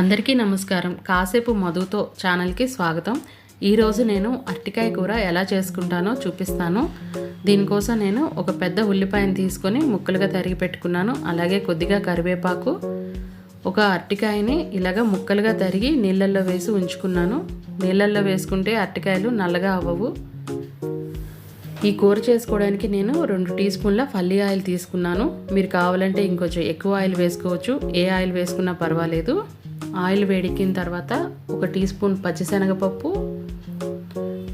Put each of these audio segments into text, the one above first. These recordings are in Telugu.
అందరికీ నమస్కారం. కాసేపు మధుతో ఛానల్కి స్వాగతం. ఈరోజు నేను అరటికాయ కూర ఎలా చేసుకుంటానో చూపిస్తాను. దీనికోసం నేను ఒక పెద్ద ఉల్లిపాయను తీసుకొని ముక్కలుగా తరిగి పెట్టుకున్నాను. అలాగే కొద్దిగా కరివేపాకు ఒక అరటికాయని ఇలాగ ముక్కలుగా తరిగి నీళ్ళల్లో వేసి ఉంచుకున్నాను. నీళ్ళల్లో వేసుకుంటే అరటికాయలు నల్లగా అవ్వవు. ఈ కూర చేసుకోవడానికి నేను రెండు టీ స్పూన్ల పల్లి ఆయిల్ తీసుకున్నాను. మీరు కావాలంటే ఇంకొంచెం ఎక్కువ ఆయిల్ వేసుకోవచ్చు. ఏ ఆయిల్ వేసుకున్నా పర్వాలేదు. ఆయిల్ వేడెక్కిన తర్వాత ఒక టీ స్పూన్ పచ్చిశనగపప్పు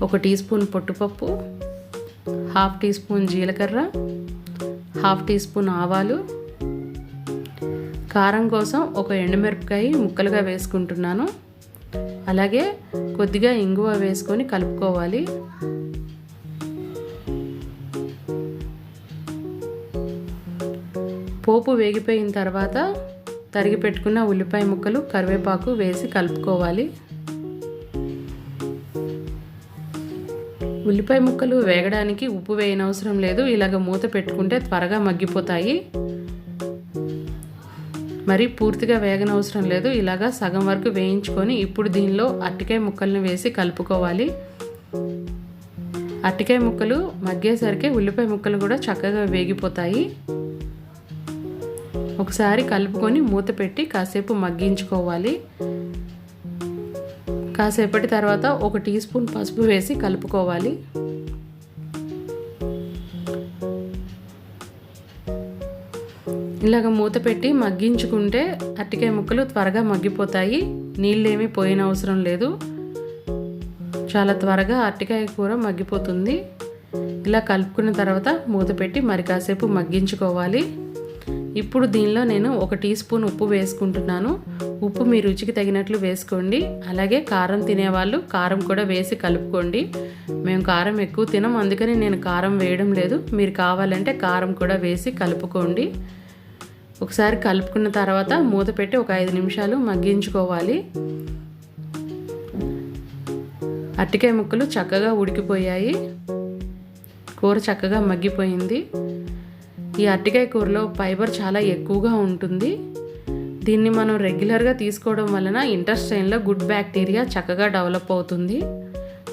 ఒక టీ స్పూన్ పొట్టుపప్పు హాఫ్ టీ స్పూన్ జీలకర్ర హాఫ్ టీ స్పూన్ ఆవాలు. కారం కోసం ఒక ఎండుమిరపకాయ ముక్కలుగా వేసుకుంటున్నాను. అలాగే కొద్దిగా ఇంగువ వేసుకొని కలుపుకోవాలి. పోపు వేగిపోయిన తర్వాత తరిగి పెట్టుకున్న ఉల్లిపాయ ముక్కలు కరివేపాకు వేసి కలుపుకోవాలి. ఉల్లిపాయ ముక్కలు వేగడానికి ఉప్పు వేయనవసరం లేదు. ఇలాగ మూత పెట్టుకుంటే త్వరగా మగ్గిపోతాయి. మరి పూర్తిగా వేగనవసరం లేదు. ఇలాగా సగం వరకు వేయించుకొని ఇప్పుడు దీనిలో అట్టికాయ ముక్కల్ని వేసి కలుపుకోవాలి. అట్టికాయ ముక్కలు మగ్గేసరికి ఉల్లిపాయ ముక్కలు కూడా చక్కగా వేగిపోతాయి. ఒకసారి కలుపుకొని మూత పెట్టి కాసేపు మగ్గించుకోవాలి. కాసేపటి తర్వాత ఒక టీ స్పూన్ పసుపు వేసి కలుపుకోవాలి. ఇలాగ మూత పెట్టి మగ్గించుకుంటే అరటికాయ ముక్కలు త్వరగా మగ్గిపోతాయి. నీళ్ళేమీ పోయిన అవసరం లేదు. చాలా త్వరగా అరటికాయ కూర మగ్గిపోతుంది. ఇలా కలుపుకున్న తర్వాత మూత పెట్టి మరి కాసేపు మగ్గించుకోవాలి. ఇప్పుడు దీనిలో నేను ఒక టీ స్పూన్ ఉప్పు వేసుకుంటున్నాను. ఉప్పు మీ రుచికి తగినట్లు వేసుకోండి. అలాగే కారం తినేవాళ్ళు కారం కూడా వేసి కలుపుకోండి. మేము కారం ఎక్కువ తినం అందుకని నేను కారం వేయడం లేదు. మీరు కావాలంటే కారం కూడా వేసి కలుపుకోండి. ఒకసారి కలుపుకున్న తర్వాత మూత పెట్టి ఒక ఐదు నిమిషాలు మగ్గించుకోవాలి. అట్టికాయ ముక్కలు చక్కగా ఉడికిపోయాయి. కూర చక్కగా మగ్గిపోయింది. ఈ అరటికాయ కూరలో ఫైబర్ చాలా ఎక్కువగా ఉంటుంది. దీన్ని మనం రెగ్యులర్గా తీసుకోవడం వలన ఇంటర్స్టైన్లో గుడ్ బ్యాక్టీరియా చక్కగా డెవలప్ అవుతుంది.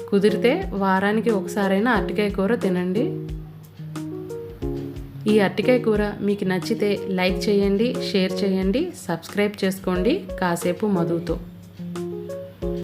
కుదిరితే వారానికి ఒకసారైనా అరటికాయ కూర తినండి. ఈ అరటికాయ కూర మీకు నచ్చితే లైక్ చేయండి షేర్ చేయండి సబ్స్క్రైబ్ చేసుకోండి. కాసేపు మధుతో.